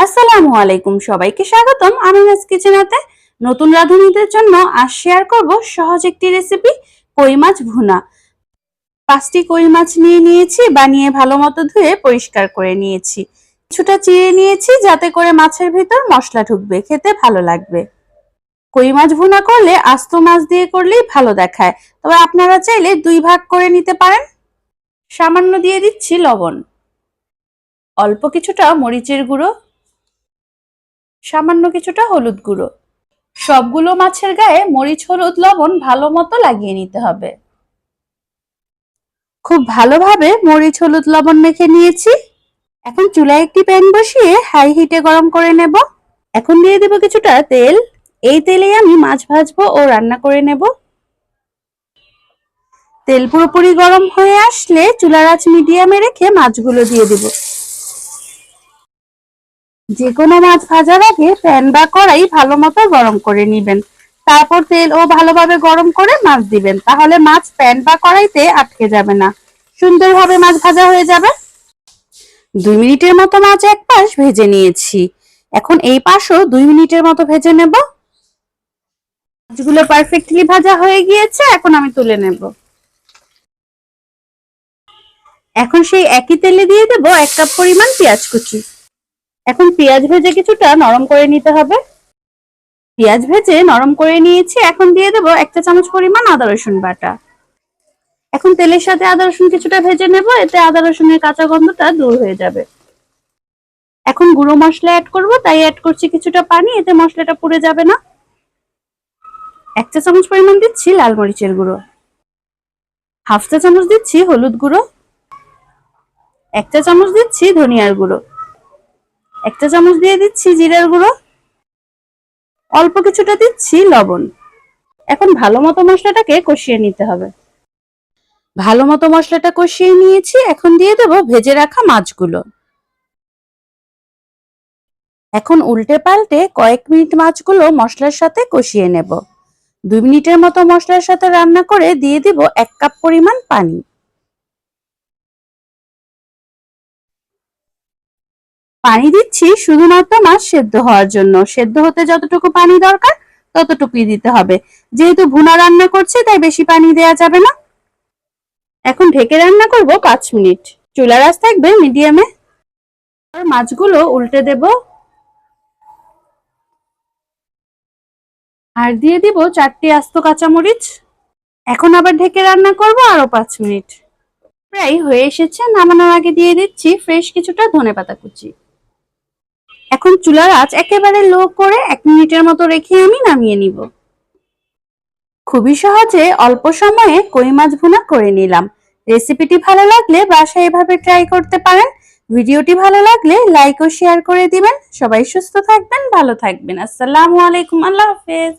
আসসালামু আলাইকুম সবাইকে স্বাগতম। আমিনাস কিচেনাতে। নতুন রাঁধুনিদের জন্য আজ শেয়ার করব সহজ একটি রেসিপি, কই মাছ ভুনা। পাঁচটি কই মাছ নিয়ে নিয়েছি, বানিয়ে ভালো মতো ধুয়ে পরিষ্কার করে নিয়েছি। কিছুটা চিড়ে নিয়েছি, যাতে করে মাছের ভিতর মশলা ঢুকবে, খেতে ভালো লাগবে। কই মাছ ভুনা করলে আস্ত মাছ দিয়ে করলেই ভালো দেখায়। তবে আপনারা চাইলে দুই ভাগ করে নিতে পারেন। সামান্য দিয়ে দিচ্ছি লবণ। অল্প কিছুটা মরিচের গুঁড়ো সামান্য কিছুটা হলুদ গুঁড়ো। সবগুলো মাছের গায়ে মরিচ, হলুদ, লবণ ভালো মতো লাগিয়ে নিতে হবে। খুব ভালোভাবে মরিচ, হলুদ, লবণ মেখে নিয়েছি। এখন চুলায় একটি প্যান বসিয়ে হাই হিটে গরম করে নেব। এখন দিয়ে দেব কিছুটা তেল। এই তেলে আমি মাছ ভাজবো ও রান্না করে নেব। তেল পুরোপুরি গরম হয়ে আসলে চুলার আঁচ মিডিয়ামে রেখে মাছগুলো দিয়ে দেব। যে কোনো মাছ ভাজার আগে প্যান বা কড়াই ভালো মতো গরম করে নেবেন। তারপর তেল ও ভালোভাবে গরম করে মাছ দিবেন। তাহলে মাছ প্যান বা কড়াইতে আটকে যাবে না। সুন্দরভাবে মাছ ভাজা হয়ে যাবে। দুই মিনিটের মতো মাছ এক পাশ ভেজে নিয়েছি। এখন এই পাশও দুই মিনিটের মতো ভেজে নেব। মাছগুলো পারফেক্টলি ভাজা হয়ে গিয়েছে, এখন আমি তুলে নেব। এখন সেই একই তেলে দিয়ে দেব এক কাপ পরিমাণ পেঁয়াজ কুচি। এখন পেঁয়াজ ভেজে কিছুটা নরম করে নিতে হবে। পেঁয়াজ ভেজে নরম করে নিয়েছি, এখন দিয়ে দেবো একটা চামচ পরিমাণ আদা রসুন বাটা। এখন তেলের সাথে আদা রসুন কিছুটা ভেজে নেব, এতে আদা রসুনের কাঁচা গন্ধটা দূর হয়ে যাবে। এখন গুঁড়ো মশলা অ্যাড করব, তাই অ্যাড করছি কিছুটা পানি, এতে মশলাটা পুড়ে যাবে না। এক চা চামচ পরিমাণ দিচ্ছি লাল মরিচের গুঁড়ো। হাফ চা চামচ দিচ্ছি হলুদ গুঁড়ো। এক চা চামচ দিচ্ছি ধনিয়ার গুঁড়ো। একটা চামচ দিয়ে দিচ্ছি জিরার গুঁড়ো। অল্প কিছুটা দিচ্ছি লবণ। এখন ভালো মতো মশলাটাকে কষিয়ে নিতে হবে। ভালো মতো মশলাটা কষিয়ে নিয়েছি, এখন দিয়ে দেব ভেজে রাখা মাছগুলো। এখন উল্টে পাল্টে কয়েক মিনিট মাছগুলো মশলার সাথে কষিয়ে নেব। দুই মিনিটের মতো মশলার সাথে রান্না করে দিয়ে দিব এক কাপ পরিমাণ পানি। পানি দিচ্ছি শুধুমাত্র মাছ সেদ্ধ হওয়ার জন্য। সেদ্ধ হতে যতটুকু পানি দরকার, ততটুকুই দিতে হবে। যেহেতু ভুনা রান্না করছে, তাই বেশি পানি দেওয়া যাবে না। এখন ঢেকে রান্না করব পাঁচ মিনিট। চুলার আঁচ থাকবে মিডিয়ামে। আর মাছগুলো উল্টে দেব। আর দিয়ে দিব চারটি আস্ত কাঁচামরিচ। এখন আবার ঢেকে রান্না করব আরও পাঁচ মিনিট। প্রায় হয়ে এসেছে, নামানোর আগে দিয়ে দিচ্ছি ফ্রেশ কিছুটা ধনেপাতা কুচি। এখন চুলার আঁচ একেবারে লো করে এক মিনিটের মতো রেখে আমি নামিয়ে নিব। খুবই সহজে অল্প সময়ে কই মাছ ভুনা করে নিলাম। রেসিপিটি ভালো লাগলে বাসায় এভাবে ট্রাই করতে পারেন। ভিডিওটি ভালো লাগলে লাইক ও শেয়ার করে দিবেন। সবাই সুস্থ থাকবেন, ভালো থাকবেন। আসসালামু আলাইকুম, আল্লাহ হাফেজ।